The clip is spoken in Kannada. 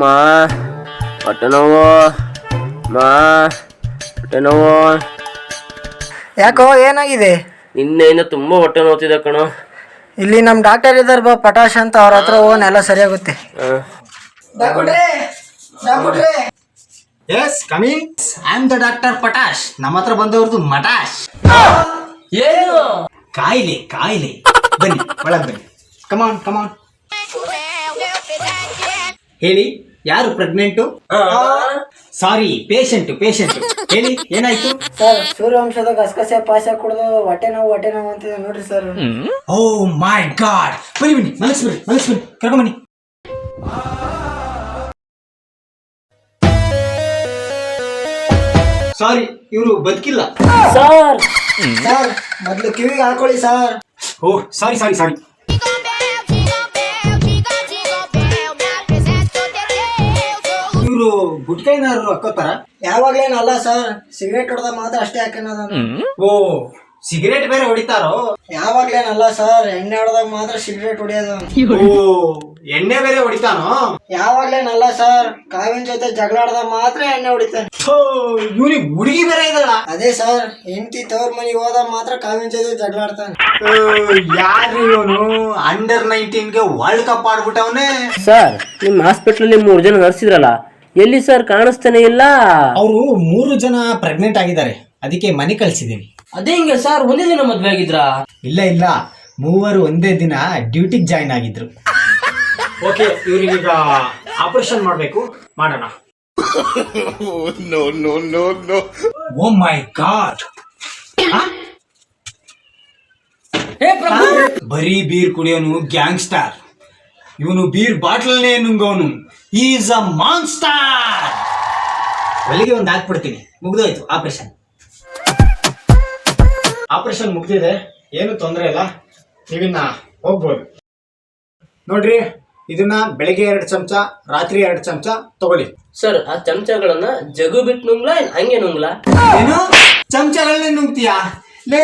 ಮಾ ಹೊಟ್ಟೆ ನೋವು ಮಾ ಹೊಟ್ಟೆ ನೋವು ಯಾಕೋ ಏನಾಗಿದೆ? ನಿನ್ನೆಯಿಂದ ತುಂಬ ಹೊಟ್ಟೆ ನೋವ್ತಿದೆ ಕಣೋ. ಇಲ್ಲಿ ನಮ್ಮ ಡಾಕ್ಟರ್ ಇದ್ದಾರೆ ಬಾ ಪಟಾಶ್ ಅಂತ ಅವ್ರ ಹತ್ರ ಹೋಗೋಣ ಎಲ್ಲ ಸರಿಯಾಗುತ್ತೆ. Yes coming I am the doctor Patash. ನಮ್ಮ ಹತ್ರ ಬಂದವ್ರದ್ದು ಮಟಾಶ್. ಕಾಯಿಲೆ ಕಾಯಿಲೆ. ಬನ್ನಿ ಒಳಗ್ ಬನ್ನಿ. ಕಮಾನ್ ಕಮಾನ್ ಹೇಳಿ. ಯಾರು ಪ್ರೆಗ್ನೆಂಟು ಸಾರಿ ಪೇಷಂಟ್ ಪೇಷಂಟ್ ಹೇಳಿ ಏನಾಯ್ತು? ಸರ್ ಸೂರ್ಯವಂಶದ ಗಸಗಸೆ ಪಾಶ ಕುಡಿದು ಹೊಟ್ಟೆ ನೋವು ಹೊಟ್ಟೆ ನೋವು ಅಂತಿದೆ ನೋಡ್ರಿ ಸರ್. ಓ ಮೈ ಗಾಡ್ ಬನ್ನಿ ಬನ್ನಿ ಮಲಗಿಸ್ಬಿಡಿ ಮಲಗಿಸ್ಬಿಡಿ ಕರ್ಕೊಂಬನ್ನಿ. ಸಾರಿ ಇವರು ಬದುಕಿಲ್ಲ. ಸರ್. ಸರ್ ಮೊದ್ಲು ಕಿವಿಗೆ ಹಾಕೊಳ್ಳಿ ಸರ್. ಓ ಸಾರಿ ಸಾರಿ ಸಾರಿ ಇವರು ಗುಟ್ಕೈನಾರು ಹಾಕೋತಾರ? ಯಾವಾಗ್ಲೇನಲ್ಲ ಸರ್ ಸಿಗರೇಟ್ ಹೊಡೆದ ಮಾತ್ರ ಅಷ್ಟೇ ಹಾಕೋಣ ಓ ಸಿಗರೇಟ್ ಬೇರೆ ಹೊಡಿತಾರೋ? ಯಾವಾಗ್ಲೇನಲ್ಲ ಸರ್ ಎಣ್ಣೆ ಹೊಡೆದಾಗ ಮಾತ್ರ ಸಿಗರೇಟ್ ಹೊಡಿಯೋದು ಓ ಎಣ್ಣೆ ಬೇರೆ ಹೊಡಿತಾನೋ? ಯಾವಾಗ್ಲೇನಲ್ಲ ಸರ್ ಕಾವಿನ ಜೊತೆ ಜಗಳ ಆಡ್ದಾಗ ಮಾತ್ರ ಎಣ್ಣೆ ಹೊಡಿತಾನೆ. ಇವನಿಗೆ ಹುಡುಗಿ ಬೇರೆ ಇದಲ್ಲ ಅದೇ ಸರ್ ಹೆಂಡತಿ ತವ್ರ ಮನೆಗೆ ಹೋದಾಗ ಮಾತ್ರ ಕಾವಿನ ಜೊತೆ ಜಗಳ ಆಡ್ತಾನೆ. ಯಾರು ಇವನು? ಅಂಡರ್ ನೈನ್ಟೀನ್ಗೆ ವರ್ಲ್ಡ್ ಕಪ್ ಆಡ್ಬಿಟ್ಟವನೇ. ಸರ್ ನಿಮ್ಮ ಹಾಸ್ಪಿಟ್ಲಲ್ಲಿ ಮೂರು ಜನ ನರ್ಸಿದ್ರಲ್ಲ ಎಲ್ಲಿ ಸರ್ ಕಾಣಿಸ್ತಾನೆ ಇಲ್ಲ? ಅವರು ಮೂರು ಜನ ಪ್ರೆಗ್ನೆಂಟ್ ಆಗಿದ್ದಾರೆ. ಅದಕ್ಕೆ ಮನೆ ಕಳ್ಸಿದೀವಿ ಅದೇ ಹಿಂಗೆ ಸರ್? ಒಂದೇ ದಿನ ಮದ್ವೆ ಆಗಿದ್ರಾ? ಇಲ್ಲ ಇಲ್ಲ. ಮೂವರು ಒಂದೇ ದಿನ ಡ್ಯೂಟಿಗೆ ಜಾಯ್ನ್ ಆಗಿದ್ರು. ಓಕೆ ಇವ್ರಿಗೀಗ ಆಪರೇಷನ್ ಮಾಡಬೇಕು. ಮಾಡೋಣ. ಓ ಮೈ ಗಾಡ್ ಬರೀ ಬೀರ್ ಕುಡಿಯೋನು ಗ್ಯಾಂಗ್ಸ್ಟಾರ್ ಇವನು ಬೀರ್ ಬಾಟ್ಲನ್ನೇ ನುಂಗವನು. ಈಸ್ ಅ ಮಾನ್ಸ್ಟಾರ್ ಒಲಿಗೆ ಒಂದು ಹಾಕ್ಬಿಡ್ತೀನಿ. ಮುಗ್ದೋಯ್ತು ಆಪರೇಷನ್ ಆಪರೇಷನ್ ಮುಗ್ದಿದೆ. ಏನು ತೊಂದರೆ ಇಲ್ಲ. ನೀವಿನ್ನ ಹೋಗ್ಬೋದು. ನೋಡ್ರಿ ಇದನ್ನ ಬೆಳಿಗ್ಗೆ ಎರಡು ಚಮಚ ರಾತ್ರಿ ಎರಡು ಚಮಚ ತಗೊಳ್ಳಿ. ಸರ್ ಆ ಚಮಚಗಳನ್ನ ಜಗು ಬಿಟ್ಟು ನುಂಗ್ಲಾ ಹಂಗೆ ನುಂಗ್ಲಾ? ಏನು? ಚಮಚಗಳನ್ನೇ ನುಂಗ್ತೀಯಾ? ಲೇ!